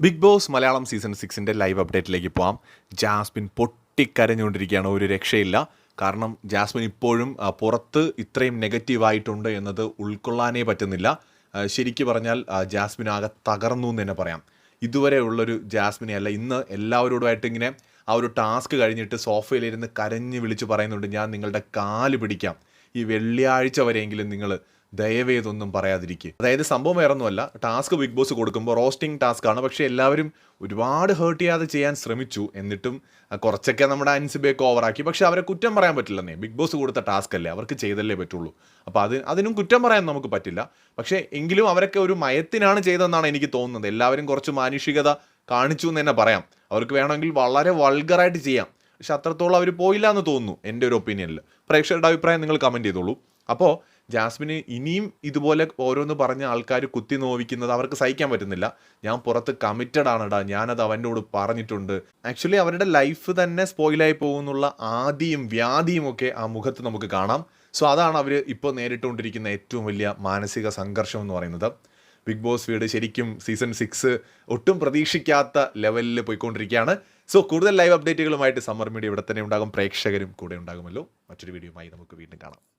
Big boss Malayalam season സിക്സിന്റെ live അപ്ഡേറ്റിലേക്ക് പോവാം. ജാസ്മിൻ പൊട്ടിക്കരഞ്ഞുകൊണ്ടിരിക്കുകയാണ് ഒരു രക്ഷയില്ല. കാരണം ജാസ്മിൻ ഇപ്പോഴും പുറത്ത് ഇത്രയും നെഗറ്റീവായിട്ടുണ്ട് എന്നത് ഉൾക്കൊള്ളാനേ പറ്റുന്നില്ല. ശരിക്കു പറഞ്ഞാൽ ജാസ്മിൻ ആകെ തകർന്നു എന്ന് തന്നെ പറയാം. ഇതുവരെ ഉള്ളൊരു ജാസ്മിനെ അല്ല ഇന്ന് എല്ലാവരോടുമായിട്ട് ഇങ്ങനെ ആ ഒരു ടാസ്ക് കഴിഞ്ഞിട്ട് സോഫയിലിരുന്ന് കരഞ്ഞ് വിളിച്ച് പറയുന്നുണ്ട് ഞാൻ നിങ്ങളുടെ കാൽ പിടിക്കാം. ഈ വെള്ളിയാഴ്ച വരെയെങ്കിലും നിങ്ങൾ ദയവേതൊന്നും പറയാതിരിക്കുക അതായത് സംഭവം വേറെ ഒന്നുമല്ല ടാസ്ക് ബിഗ് ബോസ് കൊടുക്കുമ്പോൾ റോസ്റ്റിംഗ് ടാസ്ക് ആണ്. പക്ഷേ എല്ലാവരും ഒരുപാട് ഹേർട്ട് ചെയ്യാതെ ചെയ്യാൻ ശ്രമിച്ചു. എന്നിട്ടും കുറച്ചൊക്കെ നമ്മുടെ അൻസിബയൊക്കെ ഓവറാക്കി. പക്ഷെ അവരെ കുറ്റം പറയാൻ പറ്റില്ലെന്നേ. ബിഗ് ബോസ് കൊടുത്ത ടാസ്ക് അല്ലേ? അവർക്ക് ചെയ്തല്ലേ പറ്റുള്ളൂ. അപ്പോൾ അത് അതിനും കുറ്റം പറയാൻ നമുക്ക് പറ്റില്ല. പക്ഷേ എങ്കിലും അവരൊക്കെ ഒരു മയത്തിനാണ് ചെയ്തതെന്നാണ് എനിക്ക് തോന്നുന്നത്. എല്ലാവരും കുറച്ച് മാനുഷികത കാണിച്ചു എന്ന് തന്നെ പറയാം. അവർക്ക് വേണമെങ്കിൽ വളരെ വൾഗറായിട്ട് ചെയ്യാം. പക്ഷെ അത്രത്തോളം അവർ പോയില്ല എന്ന് തോന്നുന്നു എന്റെ ഒരു ഒപ്പീനിയനിൽ പ്രേക്ഷകരുടെ അഭിപ്രായം നിങ്ങൾ കമന്റ് ചെയ്തോളൂ. അപ്പോൾ ജാസ്മിന് ഇനിയും ഇതുപോലെ ഓരോന്ന് പറഞ്ഞ ആൾക്കാർ കുത്തി നോവിക്കുന്നത് അവർക്ക് സഹിക്കാൻ പറ്റുന്നില്ല. ഞാൻ പുറത്ത് കമ്മിറ്റഡ് ആണെടാ ഞാനത് അവനോട് പറഞ്ഞിട്ടുണ്ട്. ആക്ച്വലി അവരുടെ ലൈഫ് തന്നെ സ്പോയിലായി പോകുന്നുള്ള ആദിയും വ്യാധിയും ഒക്കെ ആ മുഖത്ത് നമുക്ക് കാണാം. സോ അതാണ് അവർ ഇപ്പോൾ നേരിട്ടുകൊണ്ടിരിക്കുന്ന ഏറ്റവും വലിയ മാനസിക സംഘർഷം എന്ന് പറയുന്നത്. ബിഗ് ബോസ് വീട് ശരിക്കും സീസൺ സിക്സ് ഒട്ടും പ്രതീക്ഷിക്കാത്ത ലെവലിൽ പോയിക്കൊണ്ടിരിക്കുകയാണ്. സോ കൂടുതൽ ലൈവ് അപ്ഡേറ്റുകളുമായിട്ട് സമ്മർ മീഡിയ ഇവിടെ തന്നെ ഉണ്ടാകും. പ്രേക്ഷകരും കൂടെ ഉണ്ടാകുമല്ലോ. മറ്റൊരു വീഡിയോയുമായി നമുക്ക് വീണ്ടും കാണാം.